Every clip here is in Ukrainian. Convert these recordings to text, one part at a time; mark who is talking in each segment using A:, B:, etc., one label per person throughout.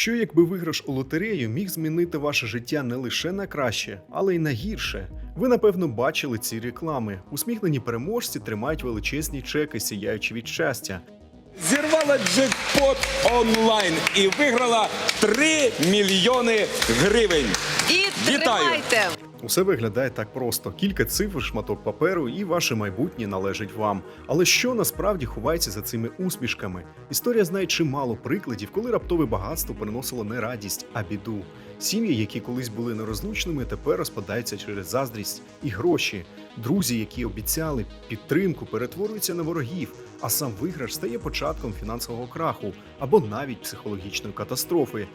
A: Що якби виграш у лотерею міг змінити ваше життя не лише на краще, але й на гірше? Ви напевно бачили ці реклами. Усміхнені переможці тримають величезні чеки, сіяючи від щастя.
B: Зірвала джекпот онлайн і виграла 3 мільйони гривень.
C: І
B: Вітаю!
C: тримайте!
A: Усе виглядає так просто: кілька цифр, шматок паперу, і ваше майбутнє належить вам. Але що насправді ховається за цими усмішками? Історія знає чимало прикладів, коли раптове багатство приносило не радість, а біду. Сім'ї, які колись були нерозлучними, тепер розпадаються через заздрість і гроші. Друзі, які обіцяли підтримку, перетворюються на ворогів, а сам виграш стає початком фінансового краху або навіть психологічної катастрофи.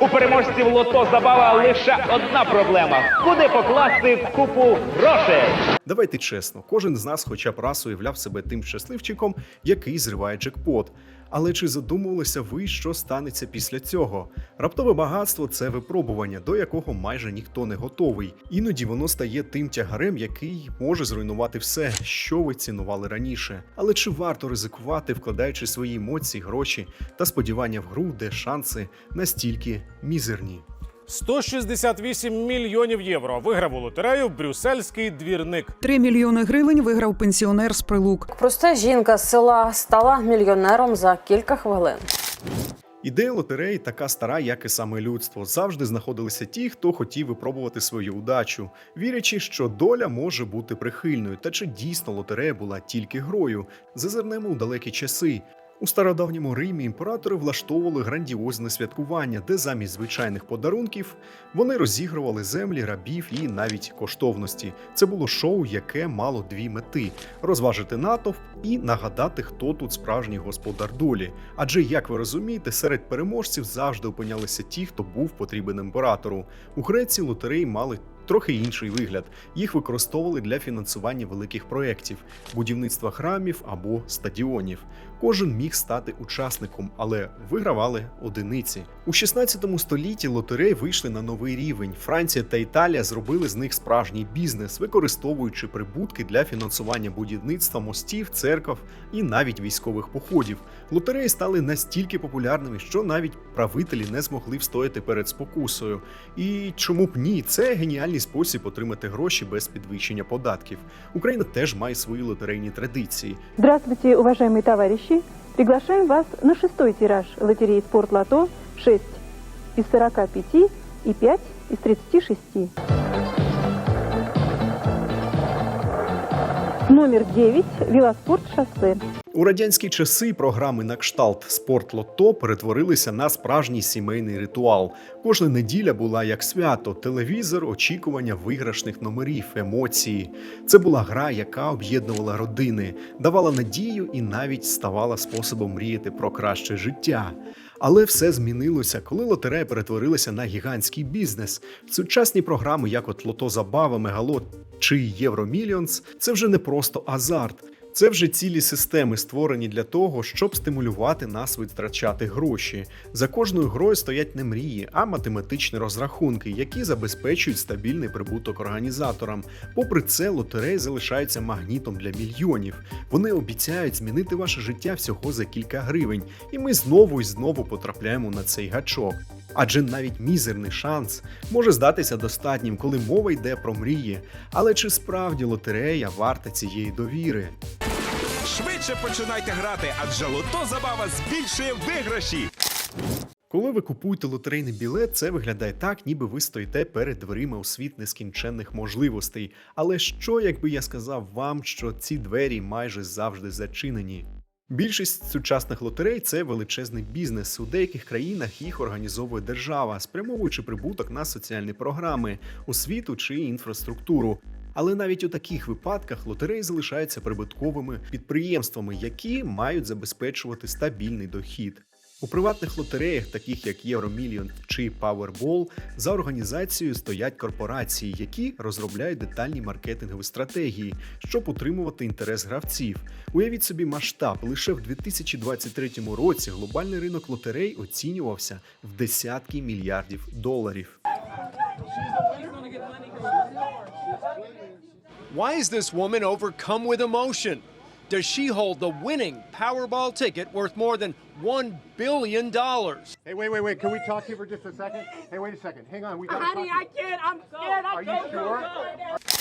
D: У переможців лото забава лише одна проблема: куди покласти купу грошей.
A: Давайте чесно, кожен з нас хоча б раз уявляв себе тим щасливчиком, який зриває джекпот. Але чи задумувалися ви, що станеться після цього? Раптове багатство це випробування, до якого майже ніхто не готовий. Іноді воно стає тим тягарем, який може зруйнувати все, що ви цінували раніше. Але чи варто ризикувати, вкладаючи свої емоції, гроші та сподівання в гру, де шанси настільки мізерні?
E: 168 мільйонів євро виграв у лотерею брюссельський двірник.
F: 3 мільйони гривень виграв пенсіонер з прилук.
G: Проста жінка з села стала мільйонером за кілька хвилин.
A: Ідея лотереї така стара, як і саме людство. Завжди знаходилися ті, хто хотів випробувати свою удачу, вірячи, що доля може бути прихильною. Та чи дійсно лотерея була тільки грою? Зазирнемо у далекі часи. У стародавньому Римі імператори влаштовували грандіозне святкування, де замість звичайних подарунків вони розігрували землі, рабів і навіть коштовності. Це було шоу, яке мало дві мети: розважити натовп і нагадати, хто тут справжній господар долі. Адже, як ви розумієте, серед переможців завжди опинялися ті, хто був потрібен імператору. У Греції лотереї мали. Трохи інший вигляд. Їх використовували для фінансування великих проєктів, будівництва храмів або стадіонів. Кожен міг стати учасником, але вигравали одиниці. У 16 столітті лотереї вийшли на новий рівень. Франція та Італія зробили з них справжній бізнес, використовуючи прибутки для фінансування будівництва мостів, церков і навіть військових походів. Лотереї стали настільки популярними, що навіть правителі не змогли встояти перед спокусою. І чому б ні? Це геніальний спосіб отримати гроші без підвищення податків. Україна теж має свої лотерейні традиції.
H: Здравствуйте, уважаемые товарищи! Приглашаем вас на шестой тираж лотереи «Спорт Лото» 6 из 45 и 5 из 36. Номер 9 «Велоспорт шоссе».
A: У радянські часи програми на кшталт спорт лото перетворилися на справжній сімейний ритуал. Кожна неділя була як свято, телевізор, очікування виграшних номерів, емоції. Це була гра, яка об'єднувала родини, давала надію і навіть ставала способом мріяти про краще життя. Але все змінилося, коли лотерея перетворилася на гігантський бізнес. Сучасні програми, як от Лото Забава, Мегало чи Євромільйонс, це вже не просто азарт. Це вже цілі системи створені для того, щоб стимулювати нас витрачати гроші. За кожною грою стоять не мрії, а математичні розрахунки, які забезпечують стабільний прибуток організаторам. Попри це, лотереї залишаються магнітом для мільйонів. Вони обіцяють змінити ваше життя всього за кілька гривень, і ми знову і знову потрапляємо на цей гачок. Адже навіть мізерний шанс може здатися достатнім, коли мова йде про мрії. Але чи справді лотерея варта цієї довіри?
B: Швидше починайте грати, адже лото забава збільшує виграші.
A: Коли ви купуєте лотерейний білет, це виглядає так, ніби ви стоїте перед дверима у світ нескінченних можливостей. Але що, якби я сказав вам, що ці двері майже завжди зачинені? Більшість сучасних лотерей це величезний бізнес. У деяких країнах їх організовує держава, спрямовуючи прибуток на соціальні програми, освіту чи інфраструктуру. Але навіть у таких випадках лотереї залишаються прибутковими підприємствами, які мають забезпечувати стабільний дохід. У приватних лотереях, таких як Євромільйон чи Powerball, за організацією стоять корпорації, які розробляють детальні маркетингові стратегії, щоб утримувати інтерес гравців. Уявіть собі масштаб. Лише в 2023 році глобальний ринок лотерей оцінювався в десятки мільярдів доларів.
I: Why is this woman overcome with emotion?
C: does she hold the winning Powerball ticket worth more than $1 billion.
I: Hey, wait, wait, wait. Can we talk to you for just a second? Hey, wait a second. Hang on. We got to talk to you.
C: can't. I'm scared. I
I: Are you sure?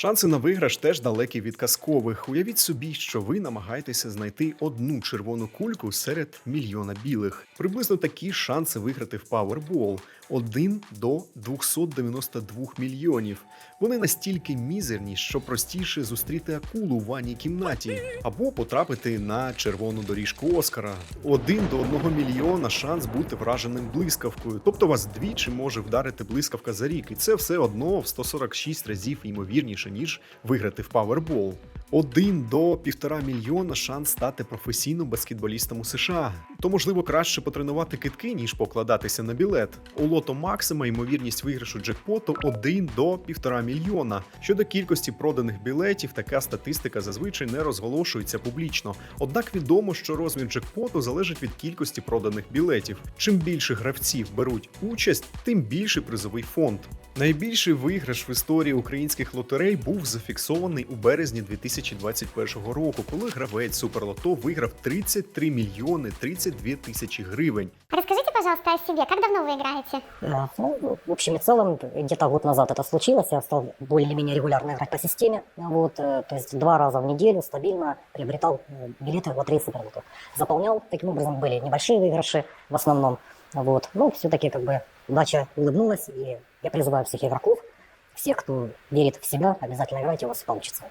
A: Шанси на виграш теж далекі від казкових. Уявіть собі, що ви намагаєтеся знайти одну червону кульку серед мільйона білих. Приблизно такі шанси виграти в Powerball – 1 до 292 мільйонів. Вони настільки мізерні, що простіше зустріти акулу у ванній кімнаті або потрапити на червону доріжку Оскара. Один до одного мільйона шанс бути враженим блискавкою. Тобто вас двічі може вдарити блискавка за рік, і це все одно в 146 разів ймовірніше, ніж виграти в Powerball. Один до півтора мільйона шанс стати професійним баскетболістом у США. То можливо краще потренувати китки, ніж покладатися на білет. У лото Максима ймовірність виграшу джекпоту 1 до півтора мільйона. Щодо кількості проданих білетів, така статистика зазвичай не розголошується публічно. Однак відомо, що розмір джекпоту залежить від кількості проданих білетів. Чим більше гравців беруть участь, тим більший призовий фонд. Найбільший виграш в історії українських лотерей був зафіксований у березні 2021 року, коли гравець Суперлото виграв 33 мільйони 32 тисячі гривень.
J: Расскажите, пожалуйста, о себе. Как давно вы играете?
K: Э, Ну, в общем и целом, где-то год назад это случилось. Я стал более-менее регулярно играть по системе. Вот, э, то есть два раза в неделю стабильно приобретал э, билеты в лотерею Суперлото. Заполнял. Таким образом были небольшие выигрыши в основном. Вот. Но все-таки как бы удача улыбнулась. И я призываю всех игроков, всех, кто верит в себя, обязательно играйте, у вас получится.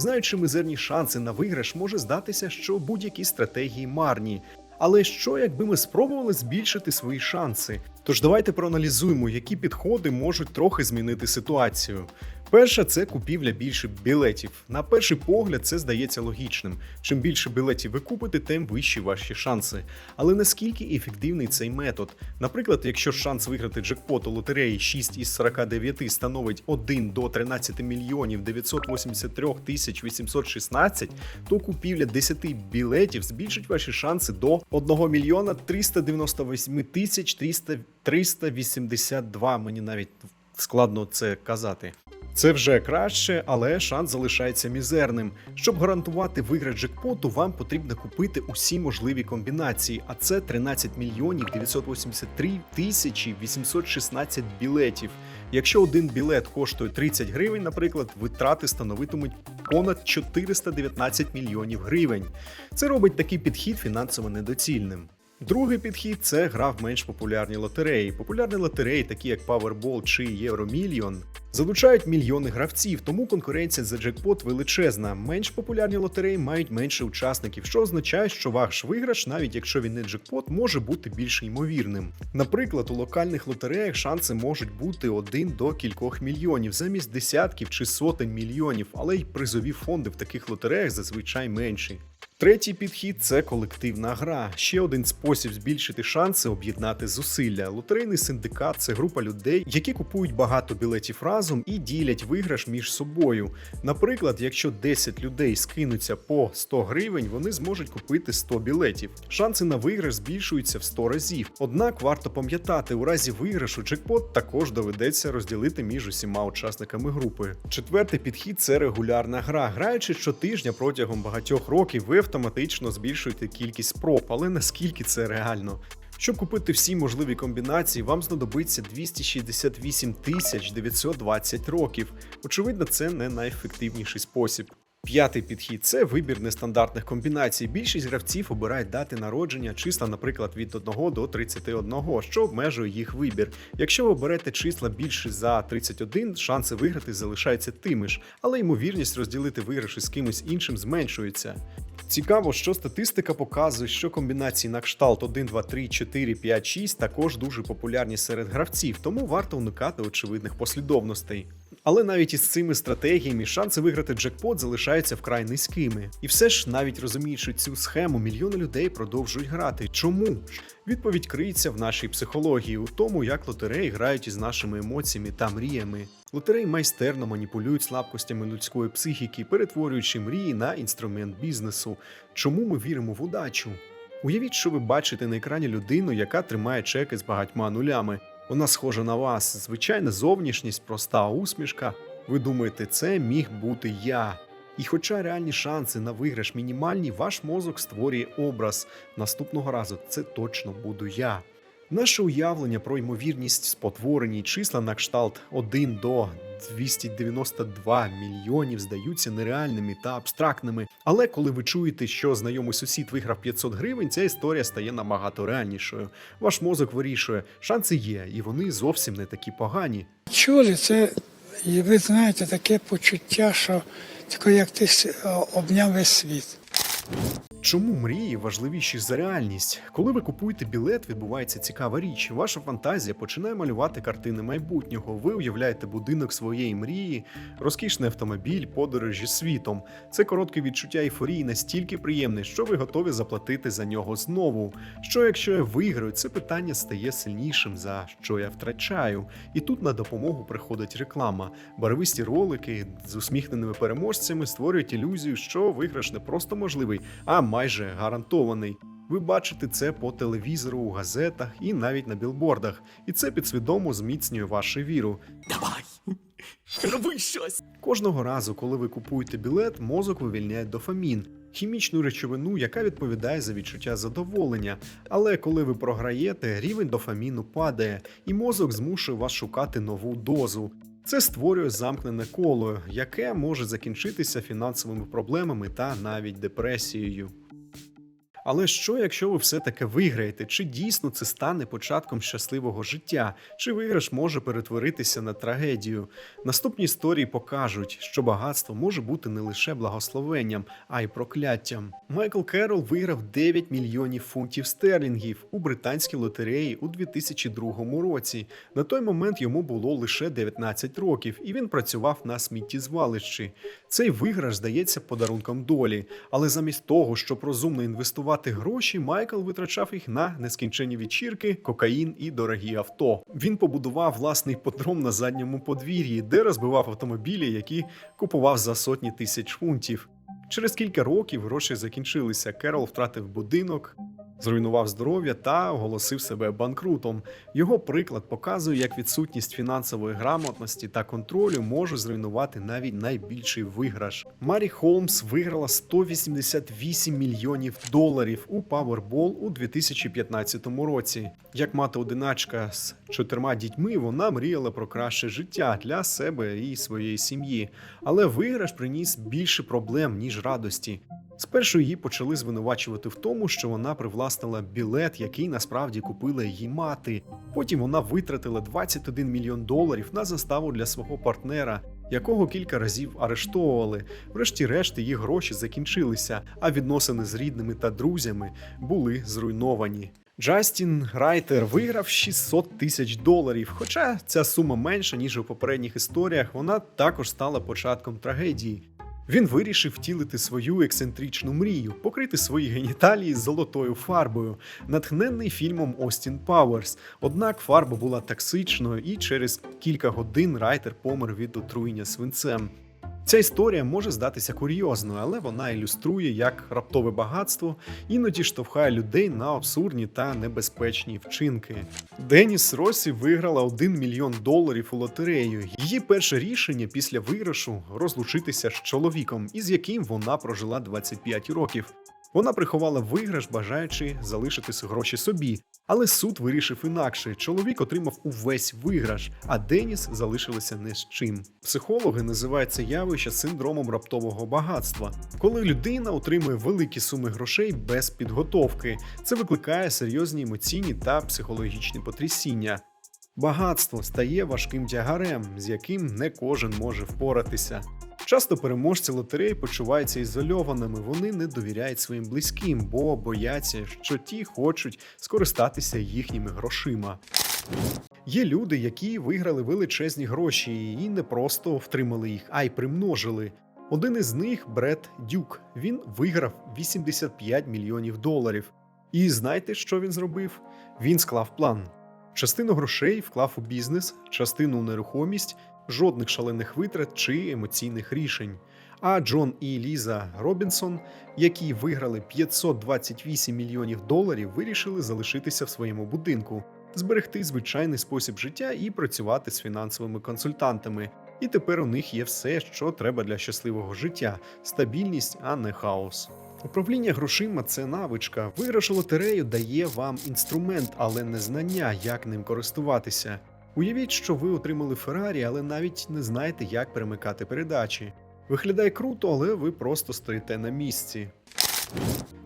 A: Знаючи мизерні шанси на виграш, може здатися, що будь-які стратегії марні. Але що, якби ми спробували збільшити свої шанси? Тож давайте проаналізуємо, які підходи можуть трохи змінити ситуацію. Перша це купівля більше білетів. На перший погляд, це здається логічним. Чим більше білетів ви купите, тим вищі ваші шанси. Але наскільки ефективний цей метод? Наприклад, якщо шанс виграти джекпот у лотереї 6 із 49 становить 1 до 13 мільйонів 983 тисяч 816, то купівля 10 білетів збільшить ваші шанси до 1 мільйона 398 тисяч 300 382. Мені навіть складно це казати. Це вже краще, але шанс залишається мізерним. Щоб гарантувати виграш джекпоту, вам потрібно купити усі можливі комбінації, а це 13 мільйонів 983 тисячі 816 білетів. Якщо один білет коштує 30 гривень, наприклад, витрати становитимуть понад 419 мільйонів гривень. Це робить такий підхід фінансово недоцільним. Другий підхід це гра в менш популярні лотереї. Популярні лотереї, такі як Powerball чи Євромільйон, залучають мільйони гравців, тому конкуренція за джекпот величезна. Менш популярні лотереї мають менше учасників, що означає, що ваш виграш, навіть якщо він не джекпот, може бути більш ймовірним. Наприклад, у локальних лотереях шанси можуть бути один до кількох мільйонів замість десятків чи сотень мільйонів, але й призові фонди в таких лотереях зазвичай менші. Третій підхід це колективна гра. Ще один спосіб збільшити шанси об'єднати зусилля. Лотерейний синдикат це група людей, які купують багато білетів разом і ділять виграш між собою. Наприклад, якщо 10 людей скинуться по 100 гривень, вони зможуть купити 100 білетів. Шанси на виграш збільшуються в 100 разів. Однак варто пам'ятати, у разі виграшу джекпот також доведеться розділити між усіма учасниками групи. Четвертий підхід це регулярна гра. Граючи щотижня протягом багатьох років, ви автоматично збільшуєте кількість спроб, але наскільки це реально? Щоб купити всі можливі комбінації, вам знадобиться 268 тисяч 920 років. Очевидно, це не найефективніший спосіб. П'ятий підхід це вибір нестандартних комбінацій. Більшість гравців обирають дати народження числа, наприклад, від 1 до 31, що обмежує їх вибір. Якщо ви оберете числа більше за 31, шанси виграти залишаються тими ж, але ймовірність розділити виграші з кимось іншим зменшується. Цікаво, що статистика показує, що комбінації на кшталт 1, 2, 3, 4, 5, 6 також дуже популярні серед гравців, тому варто уникати очевидних послідовностей. Але навіть із цими стратегіями шанси виграти джекпот залишаються вкрай низькими. І все ж, навіть розуміючи цю схему, мільйони людей продовжують грати. Чому? Відповідь криється в нашій психології, у тому, як лотереї грають із нашими емоціями та мріями. Лотереї майстерно маніпулюють слабкостями людської психіки, перетворюючи мрії на інструмент бізнесу. Чому ми віримо в удачу? Уявіть, що ви бачите на екрані людину, яка тримає чеки з багатьма нулями. Вона схожа на вас, звичайна зовнішність, проста усмішка. Ви думаєте, це міг бути я. І хоча реальні шанси на виграш мінімальні, ваш мозок створює образ. Наступного разу це точно буду я. Наше уявлення про ймовірність спотворені числа на кшталт 1 до 292 мільйонів здаються нереальними та абстрактними. Але коли ви чуєте, що знайомий сусід виграв 500 гривень, ця історія стає набагато реальнішою. Ваш мозок вирішує, шанси є, і вони зовсім не такі погані.
L: Чули, це, і ви знаєте, таке почуття, що таке, як ти обняв весь світ.
A: Чому мрії важливіші за реальність? Коли ви купуєте білет, відбувається цікава річ. Ваша фантазія починає малювати картини майбутнього. Ви уявляєте будинок своєї мрії, розкішний автомобіль, подорожі світом. Це коротке відчуття ейфорії настільки приємне, що ви готові заплатити за нього знову. Що якщо я виграю, це питання стає сильнішим за що я втрачаю. І тут на допомогу приходить реклама. Барвисті ролики з усміхненими переможцями створюють ілюзію, що виграш не просто можливий, а майже гарантований. Ви бачите це по телевізору, у газетах і навіть на білбордах, і це підсвідомо зміцнює вашу віру. Давай, роби щось. Кожного разу, коли ви купуєте білет, мозок вивільняє дофамін. Хімічну речовину, яка відповідає за відчуття задоволення. Але коли ви програєте, рівень дофаміну падає, і мозок змушує вас шукати нову дозу. Це створює замкнене коло, яке може закінчитися фінансовими проблемами та навіть депресією. Але що, якщо ви все-таки виграєте? Чи дійсно це стане початком щасливого життя? Чи виграш може перетворитися на трагедію? Наступні історії покажуть, що багатство може бути не лише благословенням, а й прокляттям. Майкл Керрол виграв 9 мільйонів фунтів стерлінгів у британській лотереї у 2002 році. На той момент йому було лише 19 років, і він працював на сміттєзвалищі. Цей виграш здається подарунком долі, але замість того, щоб розумно інвестувати гроші, Майкл витрачав їх на нескінченні вечірки, кокаїн і дорогі авто. Він побудував власний подром на задньому подвір'ї, де розбивав автомобілі, які купував за сотні тисяч фунтів. Через кілька років гроші закінчилися. Керол втратив будинок, зруйнував здоров'я та оголосив себе банкрутом. Його приклад показує, як відсутність фінансової грамотності та контролю може зруйнувати навіть найбільший виграш. Марі Холмс виграла 188 мільйонів доларів у Powerball у 2015 році. Як мати одиначка з чотирма дітьми, вона мріяла про краще життя для себе і своєї сім'ї. Але виграш приніс більше проблем ніж радості. Спершу її почали звинувачувати в тому, що вона привласнила білет, який насправді купила її мати. Потім вона витратила 21 мільйон доларів на заставу для свого партнера, якого кілька разів арештовували. Врешті-решт її гроші закінчилися, а відносини з рідними та друзями були зруйновані. Джастін Райтер виграв 600 тисяч доларів. Хоча ця сума менша ніж у попередніх історіях, вона також стала початком трагедії. Він вирішив втілити свою ексцентричну мрію, покрити свої геніталії золотою фарбою, натхненний фільмом Остін Пауерс. Однак фарба була токсичною, і через кілька годин Райтер помер від отруєння свинцем. Ця історія може здатися курйозною, але вона ілюструє, як раптове багатство іноді штовхає людей на абсурдні та небезпечні вчинки. Деніс Росі виграла 1 мільйон доларів у лотерею. Її перше рішення після виграшу розлучитися з чоловіком, із яким вона прожила 25 років. Вона приховала виграш, бажаючи залишити гроші собі. Але суд вирішив інакше. Чоловік отримав увесь виграш, а Деніс залишилася не з чим. Психологи називають це явище синдромом раптового багатства, коли людина отримує великі суми грошей без підготовки. Це викликає серйозні емоційні та психологічні потрясіння. Багатство стає важким тягарем, з яким не кожен може впоратися. Часто переможці лотереї почуваються ізольованими, вони не довіряють своїм близьким, бо бояться, що ті хочуть скористатися їхніми грошима. Є люди, які виграли величезні гроші і не просто втримали їх, а й примножили. Один із них Бред Дюк. Він виграв 85 мільйонів доларів. І знаєте, що він зробив? Він склав план. Частину грошей вклав у бізнес, частину у нерухомість, жодних шалених витрат чи емоційних рішень. А Джон і Ліза Робінсон, які виграли 528 мільйонів доларів, вирішили залишитися в своєму будинку, зберегти звичайний спосіб життя і працювати з фінансовими консультантами. І тепер у них є все, що треба для щасливого життя: стабільність, а не хаос. Управління грошима це навичка. Виграш лотерею дає вам інструмент, але не знання, як ним користуватися. Уявіть, що ви отримали Феррарі, але навіть не знаєте, як перемикати передачі. Виглядає круто, але ви просто стоїте на місці.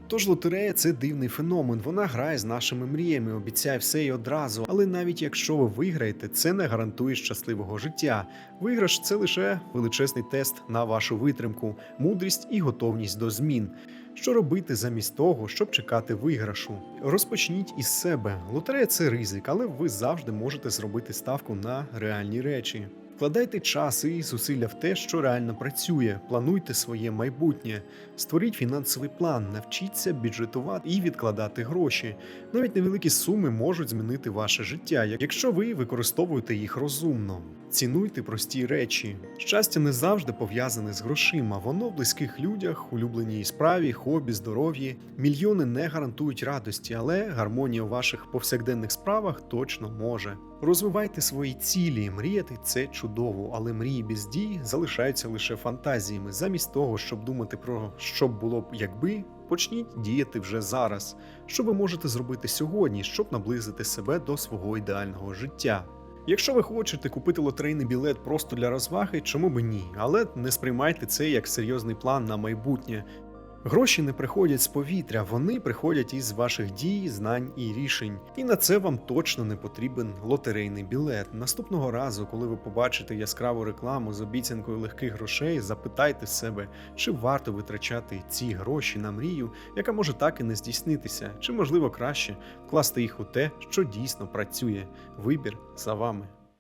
A: Тож лотерея це дивний феномен. Вона грає з нашими мріями, обіцяє все і одразу. Але навіть якщо ви виграєте, це не гарантує щасливого життя. Виграш це лише величезний тест на вашу витримку, мудрість і готовність до змін. Що робити замість того, щоб чекати виграшу? Розпочніть із себе. Лотерея це ризик, але ви завжди можете зробити ставку на реальні речі. Вкладайте час і зусилля в те, що реально працює. Плануйте своє майбутнє, створіть фінансовий план, навчіться бюджетувати і відкладати гроші. Навіть невеликі суми можуть змінити ваше життя, якщо ви використовуєте їх розумно. Цінуйте прості речі. Щастя не завжди пов'язане з грошима. Воно в близьких людях, улюбленій справі, хобі, здоров'ї. Мільйони не гарантують радості, але гармонія у ваших повсякденних справах точно може. Розвивайте свої цілі, мріяти це чудово, але мрії без дій залишаються лише фантазіями. Замість того, щоб думати про що б було б якби, почніть діяти вже зараз. Що ви можете зробити сьогодні, щоб наблизити себе до свого ідеального життя? Якщо ви хочете купити лотерейний білет просто для розваги, чому б ні? Але не сприймайте це як серйозний план на майбутнє. Гроші не приходять з повітря, вони приходять із ваших дій, знань і рішень. І на це вам точно не потрібен лотерейний білет. Наступного разу, коли ви побачите яскраву рекламу з обіцянкою легких грошей, запитайте себе, чи варто витрачати ці гроші на мрію, яка може так і не здійснитися, чи можливо краще вкласти їх у те, що дійсно працює. Вибір за вами.